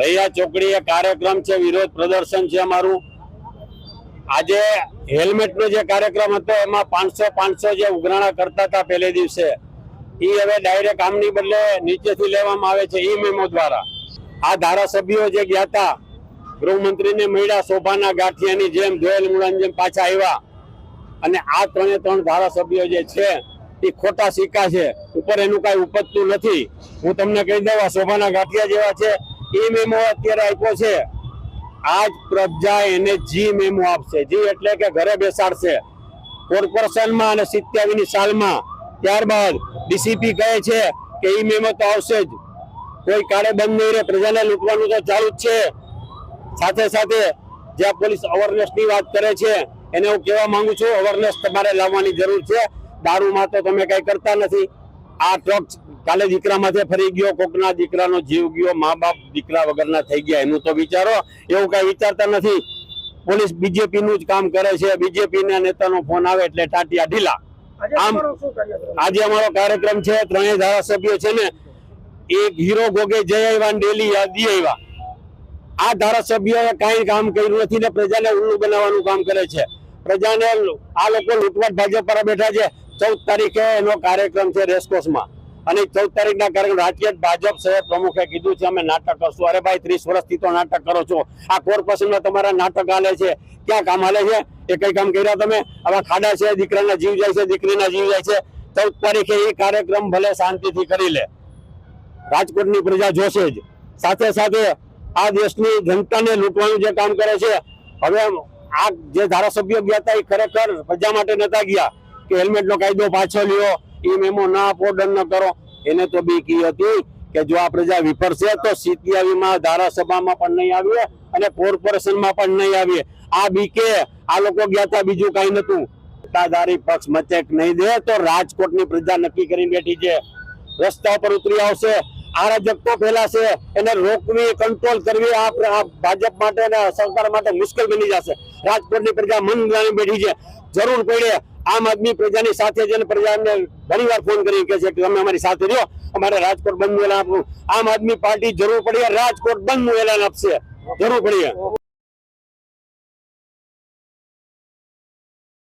રૈયા ચોકડી એ કાર્યક્રમ છે, વિરોધ પ્રદર્શન છે અમારું. આજે હેલ્મેટ નો જે કાર્યક્રમ હતો, એમાં પાંચસો પાંચસો જે ઉઘરાણા કરતા હતા પહેલે દિવસે એ હવે ડાયરેક્ટ આમની બદલે નીચેથી લેવામાં આવે છે, ઈ મેમો દ્વારા. આ ધારાસભ્યો જે ગયા હતા ગૃહમંત્રીને મળ્યા, શોભાના ગાંઠિયાની જેમ, જોયેલ મુળાની જેમ પાછા આવ્યા. અને આ ત્રણે ત્રણ ધારાસભ્યો જે છે એ ખોટા સિક્કા છે, ઉપર એનું કાંઈ ઉપજતું નથી. હું તમને કહી દઉં, આ શોભાના ગાંઠિયા જેવા છે એ મેમો અત્યારે આપ્યો છે. આજ પ્રજા એને જી મેમો આપશે. જી એટલે કે ઘરે બેસાડશે. કોર્પોરેશનમાં અને સિત્યાવીની સાલમાં. ત્યારબાદ ડીસીપી કહે છે કે ઈ મેમો તો આવશે જ. કોઈ કાળે બંધ નહીં રહે. પ્રજાને લૂંટવાનું તો ચાલુ જ છે. સાથે સાથે જ્યાં પોલીસ અવેરનેસની વાત કરે છે, એને હું કહેવા માંગુ છું, અવેરનેસ તમારે લાવવાની જરૂર છે. દારૂમાં તો તમે કઈ કરતા નથી. આ ટ્રક કાલે દીકરામાંથી ફરી ગયો કોકના દીકરાનો જીવ ગયો મા બાપ દીકરા વગરના થઈ ગયા એનું તો વિચારો. એવું કઈ વિચારતા નથી. પોલીસ બીજેપી નું જ કામ કરે છે. બીજેપી ના નેતાનો ફોન આવે એટલે ટાટિયા ઢીલા. આજે આમ- આજે અમારો કાર્યક્રમ છે. ત્રણેય ધારાસભ્યો છે ને એક હીરો ગોગે જય આવ્યા ડેલી યાદી આવ્યા આ ધારાસભ્યોએ કાંઈ કામ કર્યું નથી ને પ્રજાને ઉલ્લુ બનાવવાનું કામ કરે છે. પ્રજાને આ લોકો લૂંટવાટ ભાજપ પર બેઠા છે. ચૌદ તારીખે એનો કાર્યક્રમ છે રેસકોર્સમાં અને ચૌદ તારીખના કાર્યક્રમ રાજ્ય ભાજપ શહેર પ્રમુખે કીધું છે, અમે નાટક કરશું. અરે ભાઈ, ત્રીસ વર્ષથી તો નાટક કરો છો. આ કોર્પોરેશનમાં તમારા નાટક હાલે છે. ક્યાં કામ હાલે છે? એ કઈ કામ કર્યા તમે? આવા ખાડા છે, દીકરાના જીવ જાય છે, દીકરીના જીવ જાય છે. ચૌદ તારીખે એ કાર્યક્રમ ભલે શાંતિથી કરી લે. રાજકોટની પ્રજા જોશે જ. સાથે સાથે આ દેશની જનતાને લૂંટવાનું જે કામ કરે છે, હવે આ જે ધારાસભ્યો ગયા હતા એ ખરેખર પ્રજા માટે નતા ગયા. કે હેલ્મેટનો કાયદો પાછો લ્યો, એ મેમો ના આપો ન કરો. એને તો બી ઈ હતી કે જો આ પ્રજા વિફરશે તો સિત્યાવીમાં ધારાસભામાં પણ નહીં આવીએ અને કોર્પોરેશનમાં પણ નહીં આવીએ. આ બીકે, આ લોકો ગયા હતા બીજું કાંઈ નહોતું. સત્તાધારી પક્ષ મચેક નહીં દે, તો રાજકોટની પ્રજા નક્કી કરી બેઠી છે. રસ્તા પર ઉતરી આવશે. અરાજકતો ફેલાશે એને રોકવી કંટ્રોલ કરવી, આ ભાજપ માટે અને સરકાર માટે મુશ્કેલ બની જશે. રાજકોટની પ્રજા મન બેઠી છે. જરૂર પડે આમ આદમી પ્રજાની સાથે છે અને ઘણી વાર ફોન કરી કે છે કે તમે અમારી સાથે રહ્યો, અમારે રાજકોટ બંધનું એલાન આપવું આમ આદમી પાર્ટી જરૂર પડી, રાજકોટ બંધનું એલાન આપશે. જરૂર પડીએ